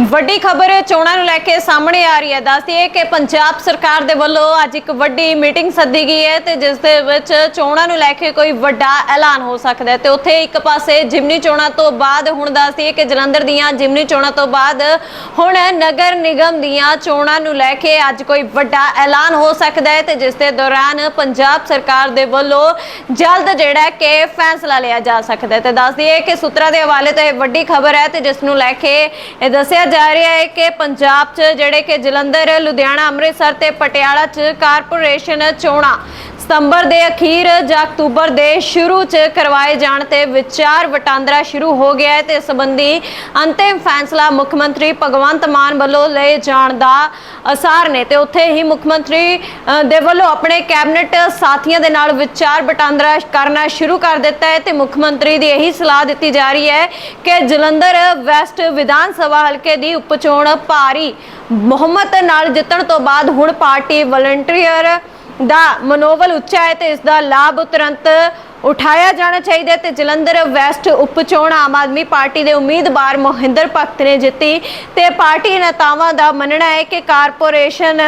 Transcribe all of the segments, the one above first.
ਵੱਡੀ ਖਬਰ ਚੋਣਾਂ ਨੂੰ ਲੈ ਕੇ ਸਾਹਮਣੇ ਆ ਰਹੀ ਹੈ। ਦੱਸਦੀਏ ਕਿ ਪੰਜਾਬ ਸਰਕਾਰ ਦੇ ਵੱਲੋਂ ਅੱਜ ਇੱਕ ਵੱਡੀ ਮੀਟਿੰਗ ਸੱਦੀ ਗਈ ਹੈ ਤੇ ਜਿਸ ਦੇ ਵਿੱਚ ਚੋਣਾਂ ਨੂੰ ਲੈ ਕੇ ਕੋਈ ਵੱਡਾ ਐਲਾਨ ਹੋ ਸਕਦਾ ਹੈ ਤੇ ਉੱਥੇ ਇੱਕ ਪਾਸੇ ਜਿਮਨੀ ਚੋਣਾਂ ਤੋਂ ਬਾਅਦ ਹੁਣ ਦੱਸਦੀ ਕਿ ਜਲੰਧਰ ਦੀਆਂ ਜਿਮਨੀ ਚੋਣਾਂ ਤੋਂ ਬਾਅਦ ਹੁਣ ਨਗਰ ਨਿਗਮ ਦੀਆਂ ਚੋਣਾਂ ਨੂੰ ਲੈ ਕੇ ਅੱਜ ਕੋਈ ਵੱਡਾ ਐਲਾਨ ਹੋ ਸਕਦਾ ਹੈ ਤੇ ਜਿਸ ਦੇ ਦੌਰਾਨ ਪੰਜਾਬ ਸਰਕਾਰ ਦੇ ਵੱਲੋਂ ਜਲਦ ਜਿਹੜਾ ਕਿ ਫੈਸਲਾ ਲਿਆ ਜਾ ਸਕਦਾ ਹੈ। ਤੇ ਦੱਸਦੀ ਕਿ ਸੂਤਰਾਂ ਦੇ ਹਵਾਲੇ ਤੋਂ ਇਹ ਵੱਡੀ ਖਬਰ ਹੈ ਤੇ ਜਿਸ ਨੂੰ ਲੈ ਕੇ ਇਹ ਦੱਸਿਆ ਜਾ ਰਿਹਾ ਹੈ ਕਿ ਪੰਜਾਬ 'ਚ ਜਿਹੜੇ ਕਿ ਜਲੰਧਰ, ਲੁਧਿਆਣਾ, ਅੰਮ੍ਰਿਤਸਰ ਤੇ ਪਟਿਆਲਾ 'ਚ ਕਾਰਪੋਰੇਸ਼ਨ ਚੋਣਾਂ। ਸਤੰਬਰ ਦੇ ਅਖੀਰ ਜਾਂ ਅਕਤੂਬਰ ਦੇ ਸ਼ੁਰੂ 'ਚ ਕਰਵਾਏ ਜਾਣ ਤੇ ਵਿਚਾਰ ਵਟਾਂਦਰਾ ਸ਼ੁਰੂ ਹੋ ਗਿਆ ਹੈ ਤੇ ਇਸ ਸੰਬੰਧੀ ਅੰਤਿਮ ਫੈਸਲਾ ਮੁੱਖ ਮੰਤਰੀ ਭਗਵੰਤ ਮਾਨ ਵੱਲੋਂ ਲਏ ਜਾਣ ਦਾ ਅਸਾਰ ਨੇ ਤੇ ਉੱਥੇ ਹੀ ਮੁੱਖ ਮੰਤਰੀ ਦੇ ਵੱਲੋਂ ਆਪਣੇ ਕੈਬਨਿਟ ਸਾਥੀਆਂ ਦੇ ਨਾਲ ਵਿਚਾਰ ਵਟਾਂਦਰਾ ਕਰਨਾ ਸ਼ੁਰੂ ਕਰ ਦਿੱਤਾ ਹੈ ਤੇ ਮੁੱਖ ਮੰਤਰੀ ਦੀ ਇਹੀ ਸਲਾਹ ਦਿੱਤੀ ਜਾ ਰਹੀ ਹੈ ਕਿ ਜਲੰਧਰ ਵੈਸਟ ਵਿਧਾਨ ਸਭਾ ਹਲਕੇ ਦੀ ਉਪਚੋਣ ਭਾਰੀ ਮੁਹੰਮਦ ਨਾਲ ਜਿੱਤਣ ਤੋਂ ਬਾਅਦ ਹੁਣ ਪਾਰਟੀ ਵਲੰਟੀਅਰ ਦਾ ਮਨੋਬਲ ਉੱਚਾ ਹੈ ਤੇ ਇਸ ਦਾ ਲਾਭ ਤੁਰੰਤ ਉਠਾਇਆ ਜਾਣਾ ਚਾਹੀਦਾ ਹੈ ਤੇ ਜਲੰਧਰ ਵੈਸਟ ਉਪਚੋਣ ਆਮ ਆਦਮੀ ਪਾਰਟੀ ਦੇ ਉਮੀਦਵਾਰ ਮੋਹਿੰਦਰ ਭਗਤ ਨੇ ਜਿੱਤੀ ਤੇ ਪਾਰਟੀ ਨੇਤਾਵਾਂ ਦਾ ਮੰਨਣਾ ਹੈ ਕਿ ਕਾਰਪੋਰੇਸ਼ਨ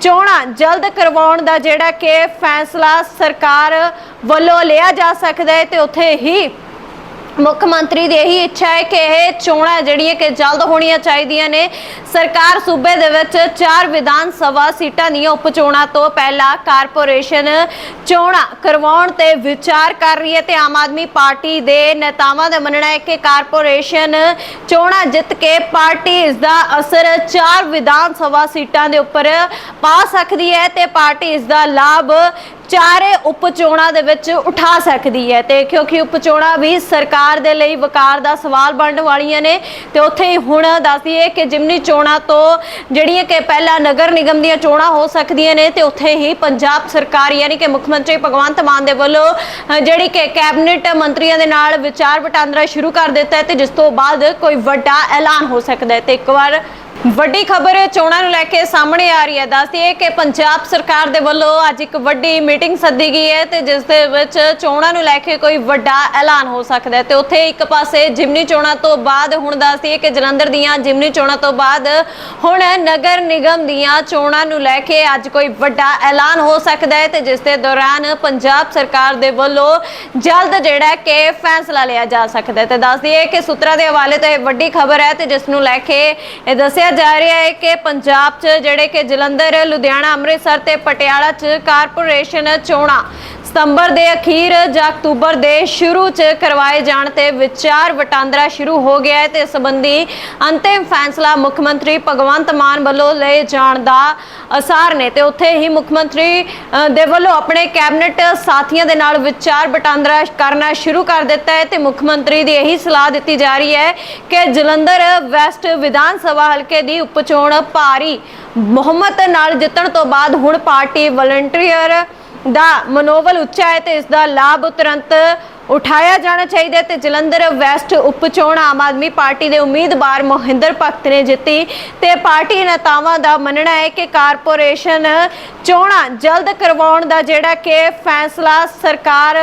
ਚੋਣਾਂ ਜਲਦ ਕਰਵਾਉਣ ਦਾ ਜਿਹੜਾ ਕਿ ਫੈਸਲਾ ਸਰਕਾਰ ਵੱਲੋਂ ਲਿਆ ਜਾ ਸਕਦਾ ਹੈ ਤੇ ਉੱਥੇ ਹੀ ਮੁੱਖ ਮੰਤਰੀ ਦੀ ਇਹੀ ਇੱਛਾ ਹੈ ਕਿ ਇਹ ਚੋਣਾਂ ਜਿਹੜੀਆਂ ਕਿ ਜਲਦ ਹੋਣੀਆਂ ਚਾਹੀਦੀਆਂ ਨੇ। ਸਰਕਾਰ ਸੂਬੇ ਦੇ ਵਿੱਚ ਚਾਰ ਵਿਧਾਨ ਸਭਾ ਸੀਟਾਂ ਦੀਆਂ ਉਪਚੋਣਾਂ ਤੋਂ ਪਹਿਲਾਂ ਕਾਰਪੋਰੇਸ਼ਨ ਚੋਣਾਂ ਕਰਵਾਉਣ ਤੇ ਵਿਚਾਰ ਕਰ ਰਹੀ ਹੈ ਤੇ ਆਮ ਆਦਮੀ ਪਾਰਟੀ ਦੇ ਨੇਤਾਵਾਂ ਦਾ ਮੰਨਣਾ ਹੈ ਕਿ ਕਾਰਪੋਰੇਸ਼ਨ ਚੋਣਾਂ ਜਿੱਤ ਕੇ ਪਾਰਟੀ ਇਸ ਦਾ ਅਸਰ ਚਾਰ ਵਿਧਾਨ ਸਭਾ ਸੀਟਾਂ ਦੇ ਉੱਪਰ ਪਾ ਸਕਦੀ ਹੈ ਤੇ ਪਾਰਟੀ ਇਸ ਦਾ ਲਾਭ ਚਾਰੇ ਉਪਚੋਣਾਂ ਦੇ ਵਿੱਚ ਉਠਾ ਸਕਦੀ ਹੈ ਤੇ ਕਿਉਂਕਿ ਉਪਚੋਣਾਂ ਵੀ ਸਰਕਾਰ ਦੇ ਲਈ ਵਕਾਰ ਦਾ ਸਵਾਲ ਬਣਨ ਵਾਲੀਆਂ ਨੇ ਤੇ ਉੱਥੇ ਹੀ ਹੁਣ ਦੱਸਦੀ ਹੈ ਕਿ ਜਿਮਨੀ ਚੋਣਾਂ ਤੋਂ ਜਿਹੜੀਆਂ ਕਿ ਪਹਿਲਾਂ ਨਗਰ ਨਿਗਮ ਦੀਆਂ ਚੋਣਾਂ ਹੋ ਸਕਦੀਆਂ ਨੇ ਤੇ ਉੱਥੇ ਹੀ ਪੰਜਾਬ ਸਰਕਾਰ ਯਾਨੀ ਕਿ ਮੁੱਖ ਮੰਤਰੀ ਭਗਵੰਤ ਮਾਨ ਦੇ ਵੱਲੋਂ ਜਿਹੜੀ ਕਿ ਕੈਬਨਿਟ ਮੰਤਰੀਆਂ ਦੇ ਨਾਲ ਵਿਚਾਰ ਵਟਾਂਦਰਾ ਸ਼ੁਰੂ ਕਰ ਦਿੱਤਾ ਹੈ ਤੇ ਜਿਸ ਤੋਂ ਬਾਅਦ ਕੋਈ ਵੱਡਾ ਐਲਾਨ ਹੋ ਸਕਦਾ ਹੈ। ਤੇ ਇੱਕ ਵਾਰ ਵੱਡੀ ਖਬਰ ਚੋਣਾਂ ਨੂੰ ਲੈ ਕੇ ਸਾਹਮਣੇ ਆ ਰਹੀ ਹੈ। ਦੱਸਦੀ ਹੈ ਕਿ ਪੰਜਾਬ ਸਰਕਾਰ ਦੇ ਵੱਲੋਂ ਅੱਜ ਇੱਕ ਵੱਡੀ ਮੀਟਿੰਗ ਸੱਦੀ ਗਈ ਹੈ ਤੇ ਜਿਸ ਦੇ ਵਿੱਚ ਚੋਣਾਂ ਨੂੰ ਲੈ ਕੇ ਕੋਈ ਵੱਡਾ ਐਲਾਨ ਹੋ ਸਕਦਾ ਹੈ। ਤੇ ਉੱਥੇ ਇੱਕ ਪਾਸੇ ਜਿਮਨੀ ਚੋਣਾਂ ਤੋਂ ਬਾਅਦ ਹੁਣ ਦੱਸਦੀ ਹੈ ਕਿ ਜਲੰਧਰ ਦੀਆਂ ਜਿਮਨੀ ਚੋਣਾਂ ਤੋਂ ਬਾਅਦ ਹੁਣ ਨਗਰ ਨਿਗਮ ਦੀਆਂ ਚੋਣਾਂ ਨੂੰ ਲੈ ਕੇ ਅੱਜ ਕੋਈ ਵੱਡਾ ਐਲਾਨ ਹੋ ਸਕਦਾ ਹੈ ਤੇ ਜਿਸ ਦੇ ਦੌਰਾਨ ਪੰਜਾਬ ਸਰਕਾਰ ਦੇ ਵੱਲੋਂ ਜਲਦ ਜਿਹੜਾ ਕਿ ਫੈਸਲਾ ਲਿਆ ਜਾ ਸਕਦਾ ਹੈ। ਤੇ ਦੱਸਦੀ ਹੈ ਕਿ ਸੂਤਰਾਂ ਦੇ ਹਵਾਲੇ ਤੋਂ ਇਹ ਵੱਡੀ ਖਬਰ ਹੈ ਤੇ ਜਿਸ ਨੂੰ ਲੈ ਕੇ ਇਹ ਦੱਸਿਆ ਜਾ ਰਿਹਾ ਹੈ ਕਿ ਪੰਜਾਬ 'ਚ ਜਿਹੜੇ ਕਿ ਜਲੰਧਰ, ਲੁਧਿਆਣਾ, ਅੰਮ੍ਰਿਤਸਰ ਤੇ ਪਟਿਆਲਾ 'ਚ ਕਾਰਪੋਰੇਸ਼ਨ ਚੋਣਾਂ ਸਤੰਬਰ ਦੇ ਅਖੀਰ ਜਾਂ ਅਕਤੂਬਰ ਦੇ ਸ਼ੁਰੂ 'ਚ ਕਰਵਾਏ ਜਾਣ ਤੇ ਵਿਚਾਰ ਵਟਾਂਦਰਾ ਸ਼ੁਰੂ ਹੋ ਗਿਆ ਹੈ ਤੇ ਇਸ ਸੰਬੰਧੀ ਅੰਤਿਮ ਫੈਸਲਾ ਮੁੱਖ ਮੰਤਰੀ ਭਗਵੰਤ ਮਾਨ ਵੱਲੋਂ ਲਏ ਜਾਣ ਦਾ ਅਸਾਰ ਨੇ ਤੇ ਉੱਥੇ ਹੀ ਮੁੱਖ ਮੰਤਰੀ ਦੇ ਵੱਲੋਂ ਆਪਣੇ ਕੈਬਨਿਟ ਸਾਥੀਆਂ ਦੇ ਨਾਲ ਵਿਚਾਰ ਵਟਾਂਦਰਾ ਕਰਨਾ ਸ਼ੁਰੂ ਕਰ ਦਿੱਤਾ ਹੈ ਤੇ ਮੁੱਖ ਮੰਤਰੀ ਦੀ ਇਹੀ ਸਲਾਹ ਦਿੱਤੀ ਜਾ ਰਹੀ ਹੈ ਕਿ ਜਲੰਧਰ ਵੈਸਟ ਵਿਧਾਨ ਸਭਾ ਹਲਕੇ ਦੀ ਉਪਚੋਣ ਭਾਰੀ ਮੁਹੰਮਦ ਨਾਲ ਜਿੱਤਣ ਤੋਂ ਬਾਅਦ ਹੁਣ ਪਾਰਟੀ ਵਲੰਟੀਅਰ ਦਾ ਮਨੋਬਲ ਉੱਚਾ ਹੈ ਤੇ ਇਸ ਦਾ ਲਾਭ ਤੁਰੰਤ ਉਠਾਇਆ ਜਾਣਾ ਚਾਹੀਦਾ ਹੈ ਤੇ ਜਲੰਧਰ ਵੈਸਟ ਉਪਚੋਣ ਆਮ ਆਦਮੀ ਪਾਰਟੀ ਦੇ ਉਮੀਦਵਾਰ ਮੋਹਿੰਦਰ ਭਗਤ ਨੇ ਜਿੱਤੀ ਤੇ ਪਾਰਟੀ ਨੇਤਾਵਾਂ ਦਾ ਮੰਨਣਾ ਹੈ ਕਿ ਕਾਰਪੋਰੇਸ਼ਨ ਚੋਣਾਂ ਜਲਦ ਕਰਵਾਉਣ ਦਾ ਜਿਹੜਾ ਕਿ ਫੈਸਲਾ ਸਰਕਾਰ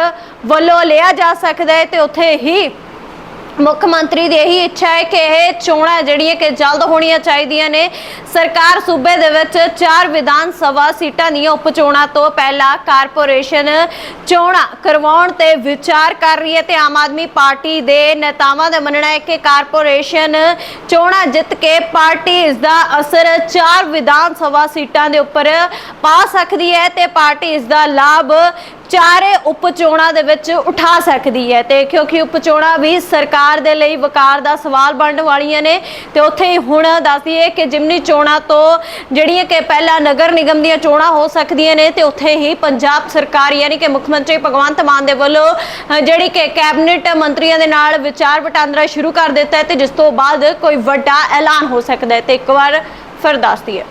ਵੱਲੋਂ ਲਿਆ ਜਾ ਸਕਦਾ ਹੈ ਤੇ ਉੱਥੇ ਹੀ ਮੁੱਖ ਮੰਤਰੀ ਦੀ ਇਹੀ ਇੱਛਾ ਹੈ ਕਿ ਇਹ ਚੋਣਾਂ ਜਿਹੜੀਆਂ ਕਿ ਜਲਦ ਹੋਣੀਆਂ ਚਾਹੀਦੀਆਂ ਨੇ। ਸਰਕਾਰ ਸੂਬੇ ਦੇ ਵਿੱਚ ਚਾਰ ਵਿਧਾਨ ਸਭਾ ਸੀਟਾਂ ਦੀਆਂ ਉਪਚੋਣਾਂ ਤੋਂ ਪਹਿਲਾਂ ਕਾਰਪੋਰੇਸ਼ਨ ਚੋਣਾਂ ਕਰਵਾਉਣ ਤੇ ਵਿਚਾਰ ਕਰ ਰਹੀ ਹੈ ਤੇ ਆਮ ਆਦਮੀ ਪਾਰਟੀ ਦੇ ਨੇਤਾਵਾਂ ਦਾ ਮੰਨਣਾ ਹੈ ਕਿ ਕਾਰਪੋਰੇਸ਼ਨ ਚੋਣਾਂ ਜਿੱਤ ਕੇ ਪਾਰਟੀ ਇਸ ਦਾ ਅਸਰ ਚਾਰ ਵਿਧਾਨ ਸਭਾ ਸੀਟਾਂ ਦੇ ਉੱਪਰ ਪਾ ਸਕਦੀ ਹੈ ਤੇ ਪਾਰਟੀ ਇਸ ਦਾ ਲਾਭ ਚਾਰੇ ਉਪਚੋਣਾਂ ਦੇ ਵਿੱਚ ਉਠਾ ਸਕਦੀ ਹੈ ਤੇ ਕਿਉਂਕਿ ਉਪਚੋਣਾਂ ਵੀ ਸਰਕਾਰ ਦੇ ਲਈ ਵਕਾਰ ਦਾ ਸਵਾਲ ਬਣਨ ਵਾਲੀਆਂ ਨੇ ਤੇ ਉੱਥੇ ਹੀ ਹੁਣ ਦੱਸਦੀ ਹੈ ਕਿ ਜਿਮਨੀ ਚੋਣਾਂ ਤੋਂ ਜਿਹੜੀਆਂ ਕਿ ਪਹਿਲਾਂ ਨਗਰ ਨਿਗਮ ਦੀਆਂ ਚੋਣਾਂ ਹੋ ਸਕਦੀਆਂ ਨੇ ਤੇ ਉੱਥੇ ਹੀ ਪੰਜਾਬ ਸਰਕਾਰ ਯਾਨੀ ਕਿ ਮੁੱਖ ਮੰਤਰੀ ਭਗਵੰਤ ਮਾਨ ਦੇ ਵੱਲੋਂ ਜਿਹੜੀ ਕਿ ਕੈਬਨਿਟ ਮੰਤਰੀਆਂ ਦੇ ਨਾਲ ਵਿਚਾਰ ਵਟਾਂਦਰਾ ਸ਼ੁਰੂ ਕਰ ਦਿੱਤਾ ਹੈ ਤੇ ਜਿਸ ਤੋਂ ਬਾਅਦ ਕੋਈ ਵੱਡਾ ਐਲਾਨ ਹੋ ਸਕਦਾ ਹੈ ਤੇ ਇੱਕ ਵਾਰ ਫਿਰ ਦੱਸਦੀ ਹੈ